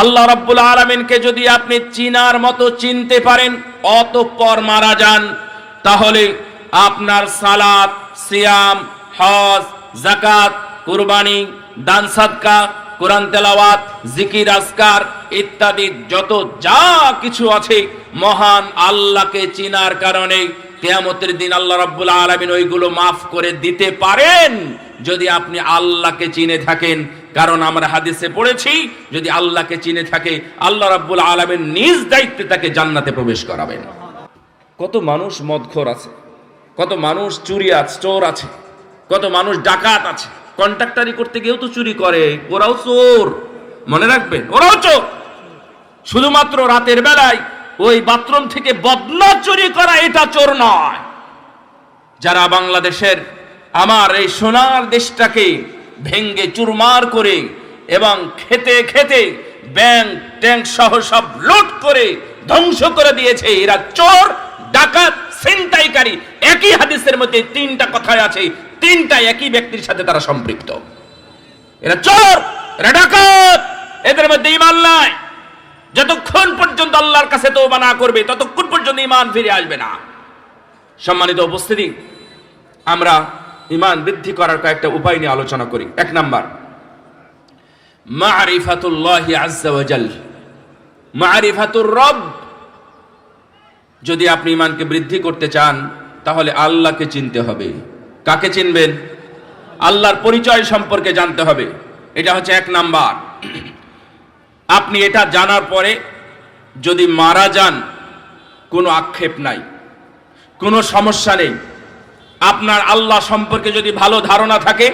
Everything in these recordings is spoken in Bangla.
আল্লাহ রাব্বুল আলামিনকে যদি আপনি চিনার মতো চিনতে পারেন, অতঃপর মারা যান। তাহলে আপনার সালাত, সিয়াম, হজ জাকাত কুরবানি, দান সাদকা, কোরআন তেলাওয়াত, জিকির, আজকার ইত্যাদি যত যা কিছু আছে মহান আল্লাহকে চিনার কারণে কেয়ামতের দিন আল্লাহ রাব্বুল আলামিন ওইগুলো মাফ করে দিতে পারেন। যদি আপনি আল্লাহকে চিনে থাকেন কারণ আমরা হাদিসে পড়েছি, যদি আল্লাহকে চিনে থাকে, আল্লাহ রাব্বুল আলামিন নিজ দায়িত্বে তাকে জান্নাতে প্রবেশ করাবেন। কত মানুষ মদখোর আছে, কত মানুষ চুরি আছে চোর আছে, কত মানুষ ডাকাত আছে। কন্ট্রাক্টারি করতে গিয়েও তো চুরি করে, ওরাও চোর। মনে রাখবেন, ওরাও চোর। শুধুমাত্র রাতের বেলায় ওই বাথরুম থেকে বদনা চুরি করা এটা চোর নয়। যারা বাংলাদেশের, আমার এই সোনার দেশটাকে ভেঙ্গে চুরমার করে এবং খেতে খেতে ব্যাংক ট্যাঙ্ক সহ সব লুট করে ধ্বংস করে দিয়েছে এরা চোর, ডাকাত, ছিনতাইকারী। একই হাদিসের মধ্যে তিনটা কথায় আছে, তিনটা একই ব্যক্তির সাথে তারা সম্পৃক্ত। এরা চোর, এরা ডাকাত, এদের মধ্যে ইমান নাই। যতক্ষণ পর্যন্ত আল্লাহর কাছে তওবা না করবে, ততক্ষণ পর্যন্ত ইমান ফিরে আসবে না। সম্মানিত উপস্থিতি, আমরা ইমান বৃদ্ধি করার কয়েকটা উপায় নিয়ে আলোচনা করি। এক নাম্বার, মারিফাতুল্লাহ আজ্জা ওয়াজাল মারিফাতুর রব, যদি আপনি ইমানকে বৃদ্ধি করতে চান, তাহলে আল্লাহকে চিনতে হবে। কাকে চিনবেন? আল্লাহর পরিচয় সম্পর্কে জানতে হবে। এটা হচ্ছে এক নাম্বার। আপনি এটা জানার পরে যদি মারা যান, কোনো আক্ষেপ নাই, কোনো সমস্যা নেই। আপনার আল্লাহ সম্পর্কে যদি ভালো ধারণা থাকে,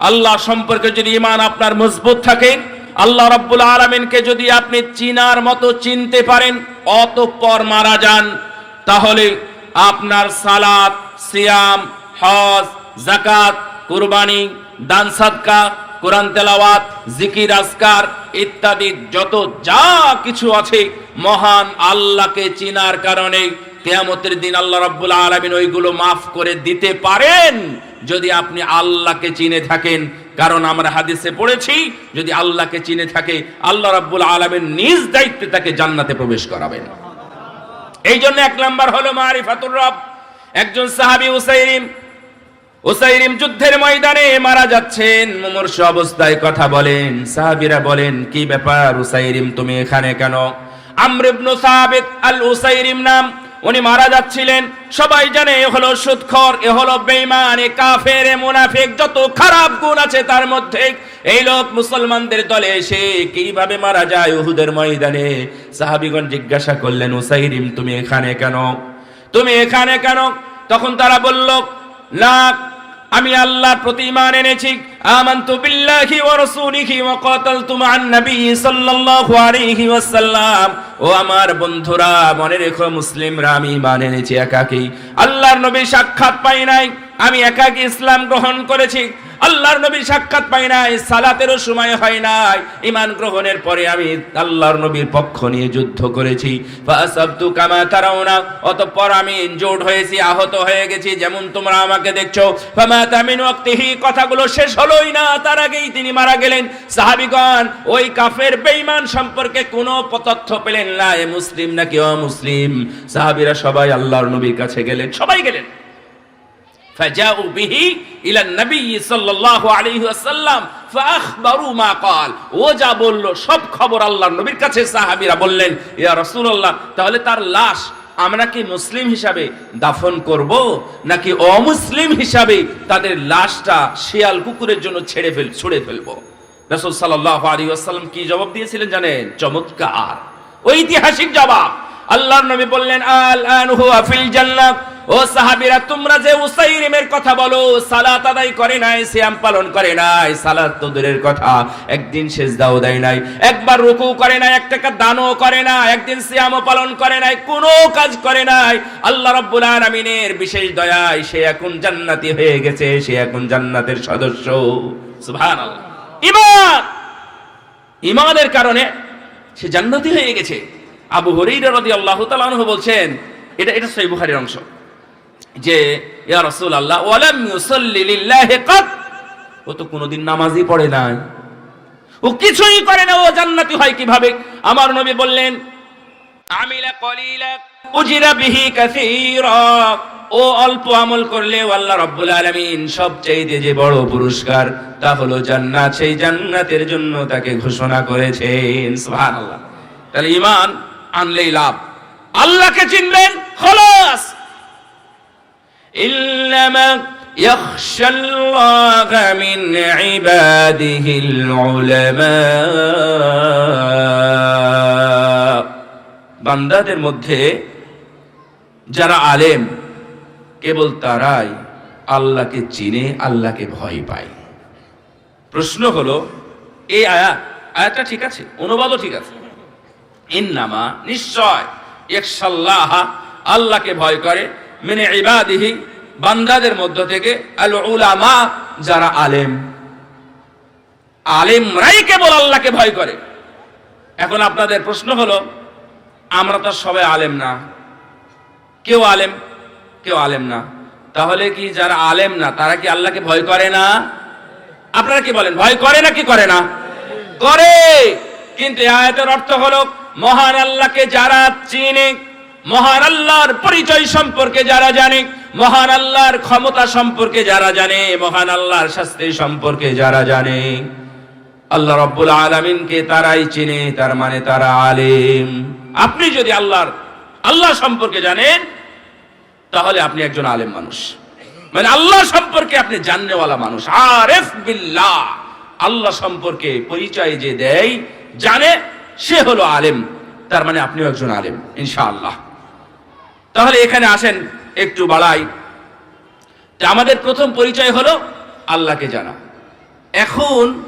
আল্লাহ সম্পর্কে যদি ইমান আপনার মজবুত থাকে, আল্লাহ রব্বুল আলামিনকে যদি আপনি চিনার মতো চিনতে পারেন, অতঃপর মারা যান। তাহলে আপনার সালাত, সিয়াম, হজ জাকাত কুরবানি, দান সাদকা, কোরআন তেলাওয়াত, জিকির, আজকার ইত্যাদি যত যা কিছু আছে মহান আল্লাহকে চিনার কারণে কেয়ামতের দিন আল্লাহ রাব্বুল আলামিন ওইগুলো মাফ করে দিতে পারেন। যদি আপনি আল্লাহকে চিনে থাকেন, কারণ আমরা হাদিসে পড়েছি, যদি আল্লাহকে চিনে থাকে, আল্লাহ রাব্বুল আলামিন নিজ দায়িত্বে তাকে জান্নাতে প্রবেশ করাবেন। এই জন্য এক নাম্বার হলো মারিফাতুর রব। একজন সাহাবী উসাইরিম উসাইরিম যুদ্ধের ময়দানে মারা যাচ্ছেন। মুমূর্ষ অবস্থায় কথা বলেন, সাহাবিরা বলেন, কি ব্যাপার উসাইরিম তুমি এখানে কেন? আমর ইবনু সাবিত আল উসাইরিম নাম উনি মারা যাচ্ছিলেন। সবাই জানে এ হলো সুদখর এ হলো বেঈমান, এ কাফের, এ মুনাফিক, যত খারাপ গুণ আছে তার মধ্যে এই লোক মুসলমানদের দলে এসে কীভাবে মারা যায় উহুদের ময়দানে? সাহাবীগণ জিজ্ঞাসা করলেন, উসাইরিম, তুমি এখানে কেন? তুমি এখানে কেন? তখন তারা বলল না আমি আল্লাহর প্রতি ঈমান এনেছি। আমানতু بالله ورسوله وقاتلت مع النبي صلى الله عليه وسلم ও আমার বন্ধুরা, মনে রেখো মুসলিমরা, আমি মানে এনেছি একাকী। আল্লাহর নবী সাক্ষাৎ পাই নাই, আমি একাকী ইসলাম গ্রহণ করেছি। আল্লাহর নবী সাক্ষাৎ পাই নাই, সালাতেরও সময় হয় নাই। ঈমান গ্রহণের পরে আমি আল্লাহর নবীর পক্ষ নিয়ে যুদ্ধ করেছি। ফাসাবতু কামা তারাউনা, অতঃপর আমি ইনজোর্ড হয়েছি, আহত হয়ে গেছি, যেমন তোমরা আমাকে দেখছ। ফামা তামিন ওয়াক্তিহি, কথাগুলো শেষ হলোই না, তার আগেই তিনি মারা গেলেন। সাহাবীগণ, ওই কাফের বেঈমান সম্পর্কে কোনো তথ্য পেলেন না, এ মুসলিম নাকি অমুসলিম? সাহাবীরা সবাই আল্লাহর নবীর কাছে গেলেন, সবাই গেলেন। فجاءوا به الى النبي صلى الله عليه وسلم فاخبروا ما قال ও যা বলল সব খবর আল্লাহর নবীর কাছে সাহাবীরা বললেন ইয়া রাসূলুল্লাহ তাহলে তার লাশ আমরা কি মুসলিম হিসাবে দাফন করব নাকি অমুসলিম হিসাবে তাদের লাশটা শিয়াল কুকুরের জন্য ছেড়ে ফেল ছুড়ে ফেলবো রাসূল সাল্লাল্লাহু আলাইহি ওয়াসাল্লাম কি জবাব দিয়েছিলেন জানেন চমৎকার ঐতিহাসিক জবাব আল্লাহর নবী বললেন, আল আন হুয়া ফিল জান্নাহ। ও সাহাবীরা, তোমরা যে উসাইরিমের কথা বলো, সালাত আদায় করে নাই, সিয়াম পালন করে নাই সালাত তো দূরের কথা। একদিন সেজদাও দেয় নাই, একবার রুকু করে নাই, এক টাকা দানও করে না একদিন সিয়ামও পালন করে নাই, কোনো কাজ করে নাই। আল্লাহ রাব্বুল আলামিনের বিশেষ দয়ায় সে এখন জান্নাতি হয়ে গেছে, সে এখন জান্নাতের সদস্য। সুবহানাল্লাহ। ঈমান ঈমানের কারণে সে জান্নাতি হয়ে গেছে। আবু হরাইরা রাদিয়াল্লাহু তাআলা আনহু বলছেন, এটা এটা বুখারীর অংশ, যে, ইয়া রাসূলুল্লাহ, ওয়ালাম ইউসাল্লি লিল্লাহি কাত, ও তো কোনোদিন নামাজই পড়ে নাই। ও কিছুই করে না, ও জান্নাতি হয় কীভাবে? আমার নবী বললেন, আমিলা কলিলা, উজিরা বিহি কাসীরা, ও অল্প আমল করলে আল্লাহ রাব্বুল আলামিন সবচেয়ে যে বড় পুরস্কার, তা হলো জান্নাত। সেই জান্নাতের জন্য তাকে ঘোষণা করেছেন, সুবহানাল্লাহ। তাহলে ঈমান আনলেই লাভ আল্লাহকে চিনবেন খলাস إنما يخشى الله من عباده العلماء বান্দাদের মধ্যে যারা আলেম কেবল তারাই আল্লাহকে চিনে আল্লাহকে ভয় পায় প্রশ্ন হলো এই আয়াত আয়াতটা ঠিক আছে অনুবাদও ঠিক আছে ইন্নামা নিশ্চয়। ইকশাল্লাহ আল্লাহকে ভয় করে। মিনে ইবাদিহি, বান্দাদের মধ্য থেকে উলামা যারা আলেম। আলেমরাই কেবল আল্লাহকে ভয় করে। এখন আপনাদের প্রশ্ন হলো, আমরা তো সবাই আলেম না। কেউ আলেম কেউ আলেম না। তাহলে কি যারা আলেম না, তারা কি আল্লাহকে ভয় করে না? আপনারা কি বলেন, ভয় করে না কি করে না? করে। কিন্তু আয়াতের অর্থ হলো মহান আল্লাহকে যারা চিনে, মহান আল্লাহর পরিচয় সম্পর্কে যারা জানে, মহান আল্লাহর ক্ষমতা সম্পর্কে যারা জানে, মহান আল্লাহর শাস্তি সম্পর্কে যারা জানে, আল্লাহ রব্বুল আলমিনকে তারাই চিনে, তার মানে তারা আলেম। আপনি যদি আল্লাহর, আল্লাহ সম্পর্কে জানেন, তাহলে আপনি একজন আলেম মানুষ। মানে আল্লাহ সম্পর্কে আপনি জাননেওয়ালা মানুষ। আরেফ বিল্লাহ। আল্লাহ সম্পর্কে পরিচয় যে দেয়, জানে সে হলো আলেম। তার মানে আপনিও একজন আলেম, ইনশাআল্লাহ। তাহলে এখানে আসেন একটু বাড়াই। যে আমাদের প্রথম পরিচয় হলো আল্লাহকে জানা। এখন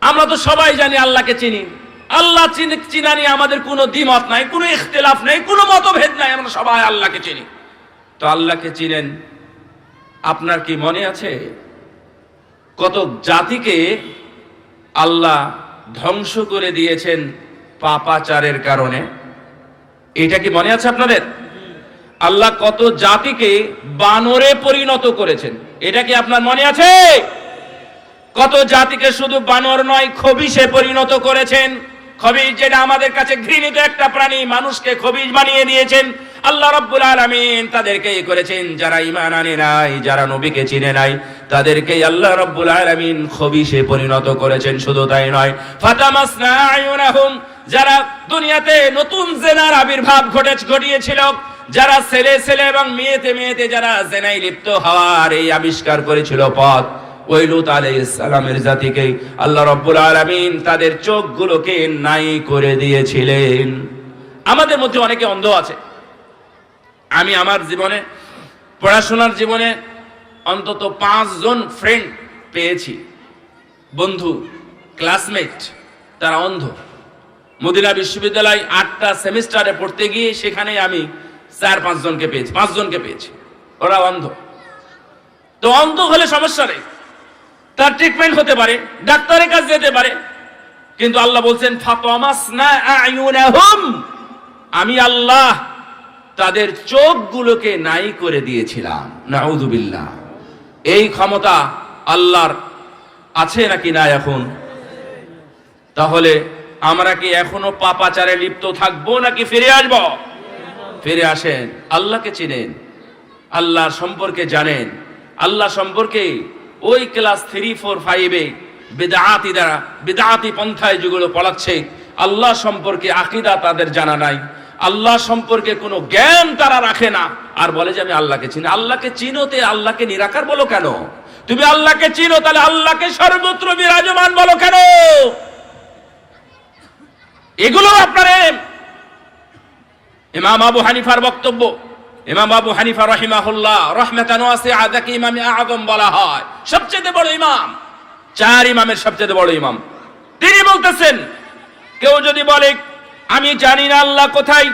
আমরা তো সবাই জানি আল্লাহকে চিনি। আল্লাহ চিনা নিয়ে আমাদের কোনো দ্বিমত নাই, কোনো ইখতিলাফ নাই, কোনো মতভেদ নাই, আমরা সবাই আল্লাহকে চিনি। তো আল্লাহকে চিনেন, আপনার কি মনে আছে? কত জাতিকে আল্লাহ ধ্বংস করে দিয়েছেন পাপাচারের কারণে। এটা কি মনে আছে আপনাদের? আল্লাহ কত জাতিকে বানরে পরিণত করেছেন। এটা কি আপনার মনে আছে? কত জাতিকে শুধু বানর নয় খবিসে পরিণত করেছেন। খবিজ যেটা আমাদের কাছে ঘৃণিত একটা প্রাণী, মানুষকে খবিজ বানিয়ে দিয়েছেন। আল্লাহ রাব্বুল আলামিন তাদেরকে করেছেন, যারা ঈমান আনে নাই, যারা নবীকে চিনে নাই তাদেরকেই আল্লাহ রাব্বুল আলামিন খবিসে পরিণত করেছেন, শুধু তাই নয়। ফাতামাসনা আয়ুনাহুম যারা দুনিয়াতে নতুন জেনার আবির্ভাব ঘটে, ঘটিয়েছিল, যারা ছেলে ছেলে এবং মেয়েতে মেয়েতে যারা জেনাই লিপ্ত হওয়ার এই আবিষ্কার করেছিল পথ, ওই লুত আলাইসালামের জাতিকে আল্লাহ রব্বুল আলামিন তাদের চোখগুলোকে নাই করে দিয়েছিলেন। আমাদের মধ্যে অনেকে অন্ধ আছে। আমি আমার জীবনে, পড়াশোনার জীবনে অন্তত পাঁচজন ফ্রেন্ড পেয়েছি। বন্ধু ক্লাসমেট তারা অন্ধ। মদিনা বিশ্ববিদ্যালয় আটটা সেমিস্টারে পড়তে গিয়ে সেখানে আমি চার, পাঁচজনকে পেয়েছি পাঁচজনকে পেয়েছি। ওরা অন্ধ। তো অন্ধ হলে সমস্যা নেই। তার ট্রিটমেন্ট হতে পারে, ডাক্তারের কাছে যেতে পারে। কিন্তু আল্লাহ বলছেন আয়ুনাহুম আমি আল্লাহ তাদের চোখগুলোকে নাই করে দিয়েছিলাম। নাউযুবিল্লাহ। এই ক্ষমতা আল্লাহর আছে নাকি না এখন? তাহলে আমরা কি এখনও পাপাচারে লিপ্ত থাকব নাকি ফিরে আসব? ফিরে আসেন। আল্লাহকে চিনেন। আল্লাহ সম্পর্কে জানেন। আল্লাহ সম্পর্কে ওই ক্লাস থ্রি, ফোর, ফাইভে বেদাহাতি দ্বারা বেদাহাতি পন্থায় যেগুলো পড়াচ্ছে, আল্লাহ সম্পর্কে আকিদা তাদের জানা নাই। আল্লাহ সম্পর্কে কোনো জ্ঞান তারা রাখে না। আর বলে যে আমি আল্লাহকে চিনি। আল্লাহকে চিনোতে আল্লাহকে নিরাকার বলো কেন? তুমি আল্লাহকে চিনো, তাহলে আল্লাহকে সর্বত্র বিরাজমান বলো কেন? এগুলো আপনার ইমাম আবু হানিফার বক্তব্য। ইমাম আবু হানিফা রহিমাহুল্লাহ রহমেতানো আছে আদাকে ইমাম আদম বলা হয়। সবচেয়ে বড় ইমাম। চার ইমামের সবচেয়ে বড় ইমাম। তিনি বলতেছেন, কেউ যদি বলে আমি জানি না আল্লাহ কোথায়।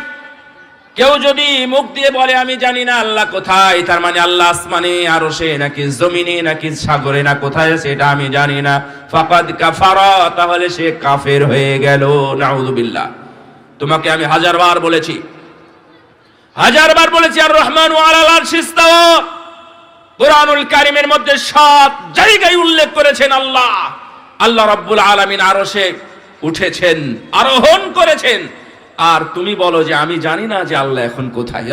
কেউ যদি মুখ দিয়ে বলে, আমি জানি না আল্লাহ কোথায়, তার মানে আল্লাহ আসমানে আরও সে নাকি জমিনে, নাকি সাগরে, না কোথায় এটা আমি জানি না। ফাকাদ কাফারা, তাহলে সে কাফের হয়ে গেল। নাউযুবিল্লাহ তোমাকে আমি হাজারবার বলেছি। হাজারবার বলেছি আর রহমান কোরআনুল কারিমের মধ্যে সাত জায়গায় উল্লেখ করেছেন আল্লাহ। আল্লাহ রাব্বুল আলামিন আরও সে উঠেছেন, আরোহণ করেছেন। আর তুমি বলো যে আমি জানি না যে আল্লাহ এখন কোথায়।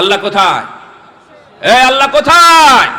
আল্লাহ কোথায়? এ আল্লাহ কোথায়?